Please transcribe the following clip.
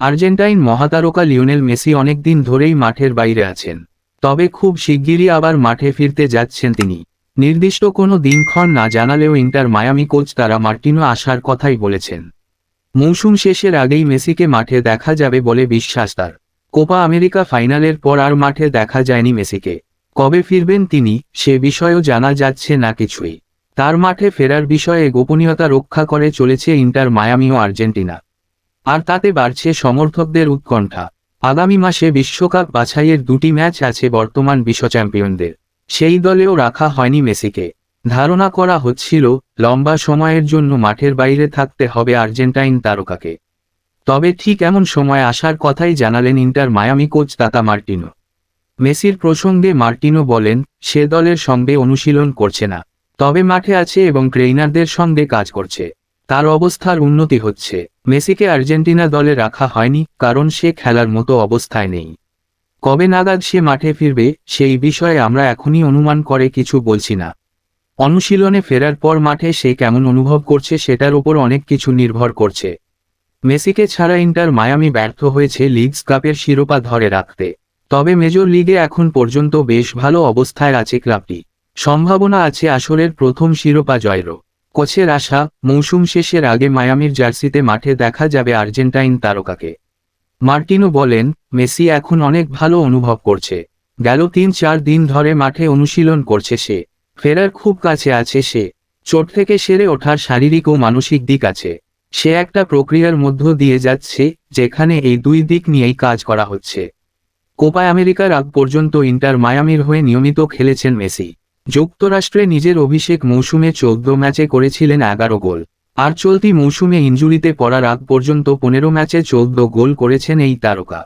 Argentine মহাতারকা Lionel Messi অনেকদিন ধরেই মাঠের বাইরে আছেন। তবে খুব শিগগিরই আবার মাঠে ফিরতে যাচ্ছেন তিনি। নির্দিষ্ট কোনো দিনক্ষণ না জানালেও Inter Miami coach Tata Martino আসার কথাই বলেছেন। মৌসুম শেষের আগেই মেসিকে মাঠে দেখা যাবে বলে বিশ্বাস তার। কোপা আমেরিকা ফাইনালের পর আর মাঠে দেখা যায়নি মেসিকে। কবে ফিরবেন তিনি, সে বিষয়েও জানা যাচ্ছে না কিছুই। তার মাঠে ফেরার বিষয়ে গোপনীয়তা রক্ষা করে চলেছে ইন্টার মায়ামি ও আর্জেন্টিনা। আর তাতে বাড়ছে সমর্থকদের উৎকণ্ঠা। আগামী মাসে বিশ্বকাপ বাছাইয়ের দুটি ম্যাচ আছে বর্তমান বিশ্ব চ্যাম্পিয়নদের। সেই দলেও রাখা হয়নি মেসিকে। ধারণা করা হচ্ছিল, লম্বা সময়ের জন্য মাঠের বাইরে থাকতে হবে আর্জেন্টাইন তারকাকে। তবে ঠিক এমন সময় আসার কথাই জানালেন Inter Miami coach Tata Martino. মেসির প্রসঙ্গে মার্টিনো বলেন, সে দলের সঙ্গে অনুশীলন করছে না। তবে মাঠে আছে এবং ট্রেইনারদের সঙ্গে কাজ করছে। তার অবস্থার উন্নতি হচ্ছে। মেসিকে আর্জেন্টিনা দলে রাখা হয়নি, কারণ সে খেলার মতো অবস্থায় নেই। কবে নাগাদ সে মাঠে ফিরবে, সেই বিষয়ে আমরা এখনই অনুমান করে কিছু বলছি না। অনুশীলনে ফেরার পর মাঠে সে কেমন অনুভব করছে সেটার উপর অনেক কিছু নির্ভর করছে। মেসিকে ছাড়া ইন্টার মায়ামি ব্যর্থ হয়েছে লিগস কাপের শিরোপা ধরে রাখতে। তবে মেজর লিগে এখন পর্যন্ত বেশ ভালো অবস্থায় আছে ক্লাবটি। সম্ভাবনা আছে আসরের প্রথম শিরোপা জয়েরও। কোচের আশা, মৌসুম শেষের আগে মায়ামির জার্সিতে মাঠে দেখা যাবে আর্জেন্টাইন তারকাকে। মার্টিনো বলেন, মেসি এখন অনেক ভালো অনুভব করছে। গেল তিন চার দিন ধরে মাঠে অনুশীলন করছে সে। ফেরার খুব কাছে আছে সে। চোট থেকে সেরে ওঠার শারীরিক ও মানসিক দিক আছে। সে একটা প্রক্রিয়ার মধ্য দিয়ে যাচ্ছে, যেখানে এই দুই দিক নিয়েই কাজ করা হচ্ছে। কোপা আমেরিকার আগ পর্যন্ত ইন্টার মায়ামির হয়ে নিয়মিত খেলেছেন মেসি। যুক্তরাষ্ট্রে নিজের অভিষেক মৌসুমে চোদ্দ ম্যাচে করেছিলেন এগারো গোল। আর চলতি মৌসুমে ইঞ্জুরিতে পড়ার আগ পর্যন্ত পনেরো ম্যাচে চোদ্দ গোল করেছেন এই তারকা।